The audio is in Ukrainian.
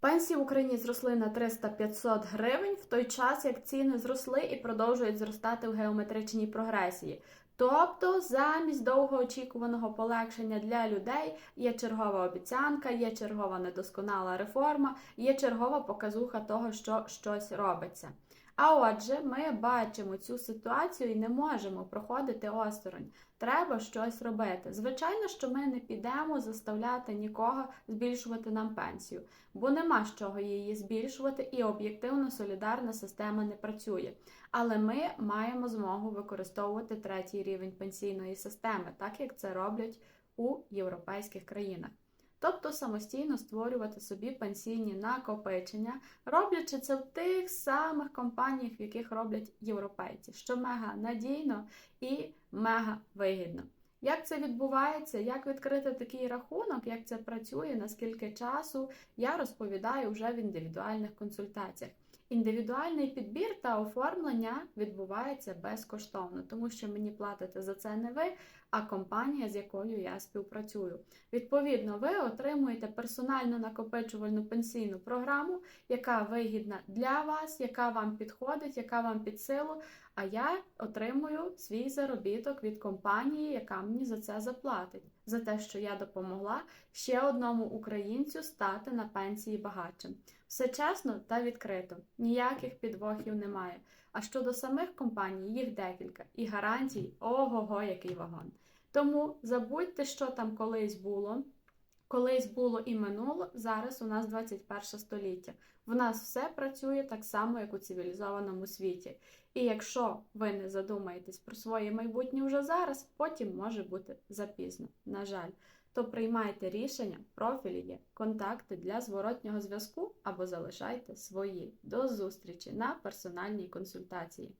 Пенсії в Україні зросли на 300-500 гривень в той час, як ціни зросли і продовжують зростати в геометричній прогресії. Тобто, замість довгоочікуваного полегшення для людей є чергова обіцянка, є чергова недосконала реформа, є чергова показуха того, що щось робиться. А отже, ми бачимо цю ситуацію і не можемо проходити осторонь. Треба щось робити. Звичайно, що ми не підемо заставляти нікого збільшувати нам пенсію, бо нема з чого її збільшувати, і об'єктивно солідарна система не працює. Але ми маємо змогу використовувати третій рівень пенсійної системи, так як це роблять у європейських країнах. Тобто самостійно створювати собі пенсійні накопичення, роблячи це в тих самих компаніях, в яких роблять європейці, що мега надійно і мега вигідно. Як це відбувається, як відкрити такий рахунок, як це працює, наскільки часу, я розповідаю вже в індивідуальних консультаціях. Індивідуальний підбір та оформлення відбувається безкоштовно, тому що мені платите за це не ви, а компанія, з якою я співпрацюю. Відповідно, ви отримуєте персональну накопичувальну пенсійну програму, яка вигідна для вас, яка вам підходить, яка вам під силу. А я отримую свій заробіток від компанії, яка мені за це заплатить, за те, що я допомогла ще одному українцю стати на пенсії багатшим. Все чесно та відкрито, ніяких підвохів немає. А щодо самих компаній, їх декілька, і гарантій ого-го, який вагон. Тому забудьте, що там колись було. Колись було і минуло, зараз у нас 21 століття. В нас все працює так само, як у цивілізованому світі. І якщо ви не задумаєтесь про своє майбутнє вже зараз, потім може бути запізно. На жаль, то приймайте рішення, профілі є, контакти для зворотнього зв'язку або залишайте свої. До зустрічі на персональній консультації.